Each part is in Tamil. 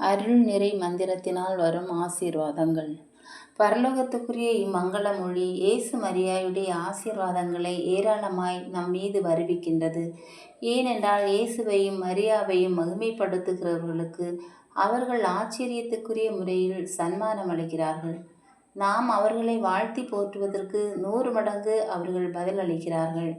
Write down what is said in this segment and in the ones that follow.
அருள் நிறை மந்திரத்தினால் வரும் ஆசீர்வாதங்கள். பரலோகத்துக்குரிய இம்மங்கள மொழி இயேசு மரியாயுடைய ஆசீர்வாதங்களை ஏராளமாய் நம் மீது வருவிக்கின்றது. ஏனென்றால் இயேசுவையும் மரியாவையும் மகிமைப்படுத்துகிறவர்களுக்கு அவர்கள் ஆச்சரியத்துக்குரிய முறையில் சன்மானம் அளிக்கிறார்கள். நாம் அவர்களை வாழ்த்தி போற்றுவதற்கு நூறு மடங்கு அவர்கள் பதிலளிக்கிறார்கள்.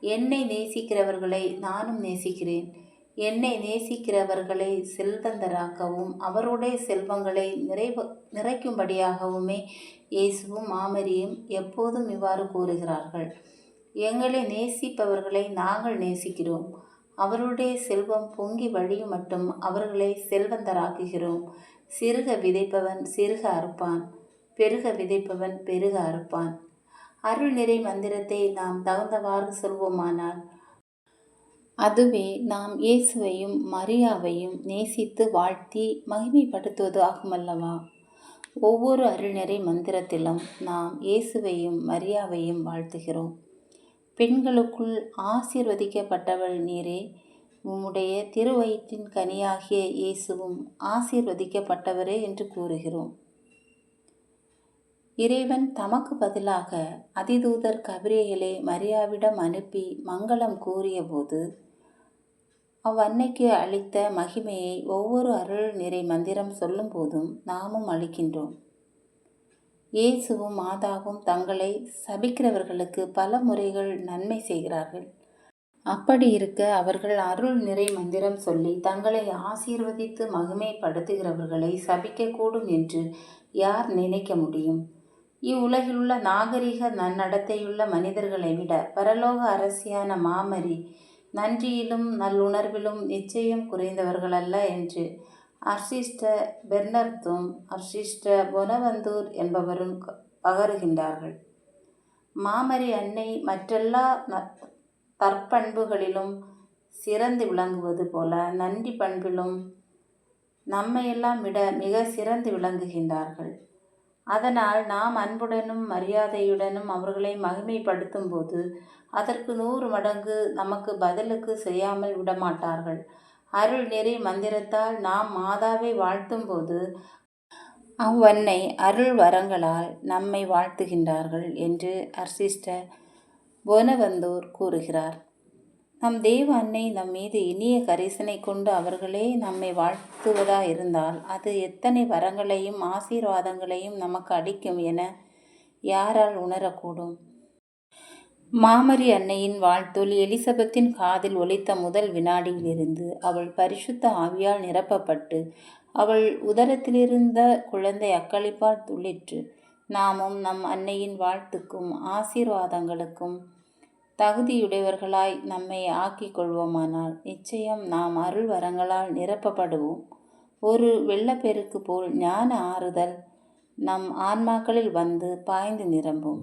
என்னை நேசிக்கிறவர்களை நானும் நேசிக்கிறேன். என்னை நேசிக்கிறவர்களை செல்வந்தராக்கவும் அவருடைய செல்வங்களை நிறைவு நிறைக்கும்படியாகவுமே இயேசுவும் மாமரியும் எப்போதும் இவ்வாறு கூறுகிறார்கள். எங்களை நேசிப்பவர்களை நாங்கள் நேசிக்கிறோம். அவருடைய செல்வம் பொங்கி வழியும் மட்டும் அவர்களை செல்வந்தராக்குகிறோம். சிறுக விதைப்பவன் சிறுக அறுப்பான் பெருக விதைப்பவன் பெருக அறுப்பான். அருள் நிறை மந்திரத்தை நாம் தகுந்தவாறு சொல்வோமானால் அதுவே நாம் இயேசுவையும் மரியாவையும் நேசித்து வாழ்த்தி மகிமைப்படுத்துவது ஆகுமல்லவா ஒவ்வொரு அருள்நிறை மந்திரத்திலும் நாம் இயேசுவையும் மரியாவையும் வாழ்த்துகிறோம். பெண்களுக்குள் ஆசீர்வதிக்கப்பட்டவள் நீரே உம்முடைய திருவயிற்றின் கனியாகிய இயேசுவும் ஆசீர்வதிக்கப்பட்டவரே என்று கூறுகிறோம். இறைவன் தமக்கு பதிலாக அதிதூதர் கபிரியேலை மரியாவிடம் அனுப்பி மங்களம் கூறியபோது அவ்வன்னைக்கு அளித்த மகிமையை ஒவ்வொரு அருள் நிறை மந்திரம் சொல்லும்போதும் நாமும் அளிக்கின்றோம். இயேசுவும் மாதாவும் தங்களை சபிக்கிறவர்களுக்கு பல முறைகள் நன்மை செய்கிறார்கள். அப்படி இருக்க அவர்கள் அருள் நிறை மந்திரம் சொல்லி தங்களை ஆசீர்வதித்து மகிமைப்படுத்துகிறவர்களை சபிக்கக்கூடும் என்று யார் நினைக்க முடியும்? இவ்வுலகிலுள்ள நாகரிக நன்னடத்தையுள்ள மனிதர்களை விட பரலோக அரசியான மாமரி நன்றியிலும் நல்லுணர்விலும் நிச்சயம் குறைந்தவர்களல்ல என்று அர்சிஷ்ட பெர்னர்த்தும் அர்சிஷ்ட பொனவந்தூர் என்பவரும் பகருகின்றார்கள். மாமரி அன்னை மற்றெல்லா தற்பண்புகளிலும் சிறந்து விளங்குவது போல நன்றி பண்பிலும் நம்மையெல்லாம் விட மிக சிறந்து விளங்குகின்றார்கள். அதனால் நாம் அன்புடனும் மரியாதையுடனும் அவர்களை மகிமைப்படுத்தும் போது அதற்கு நூறு மடங்கு நமக்கு பதிலுக்கு செய்யாமல் விடமாட்டார்கள். அருள் நெறி மந்திரத்தால் நாம் மாதாவை வாழ்த்தும் போது அவ்வன்னை அருள் வரங்களால் நம்மை வாழ்த்துகின்றார்கள் என்று அர்சிஸ்ட போனவந்தூர் கூறுகிறார். நம் தேவ அன்னை நம் மீது இனிய கரிசனை கொண்டு அவர்களே நம்மை வாழ்த்துவதாக இருந்தால் அது எத்தனை வரங்களையும் ஆசீர்வாதங்களையும் நமக்கு அடிக்கும் என யாரால் உணரக்கூடும்? மாமரி அன்னையின் வாழ்த்தொலி எலிசபெத்தின் காதில் ஒலித்த முதல் வினாடியிலிருந்து அவள் பரிசுத்த ஆவியால் நிரப்பப்பட்டு அவள் உதரத்திலிருந்த குழந்தை அக்களிப்பால் துள்ளிற்று. நாமும் நம் அன்னையின் வாழ்த்துக்கும் ஆசீர்வாதங்களுக்கும் தகுதியுடையவர்களாய் நம்மை ஆக்கிக் கொள்வோமானால் நிச்சயம் நாம் அருள் வரங்களால் நிரப்பப்படுவோம். ஒரு வெள்ளப்பெருக்கு போல் ஞான ஆறுதல் நம் ஆன்மாக்களில் வந்து பாய்ந்து நிரம்பும்.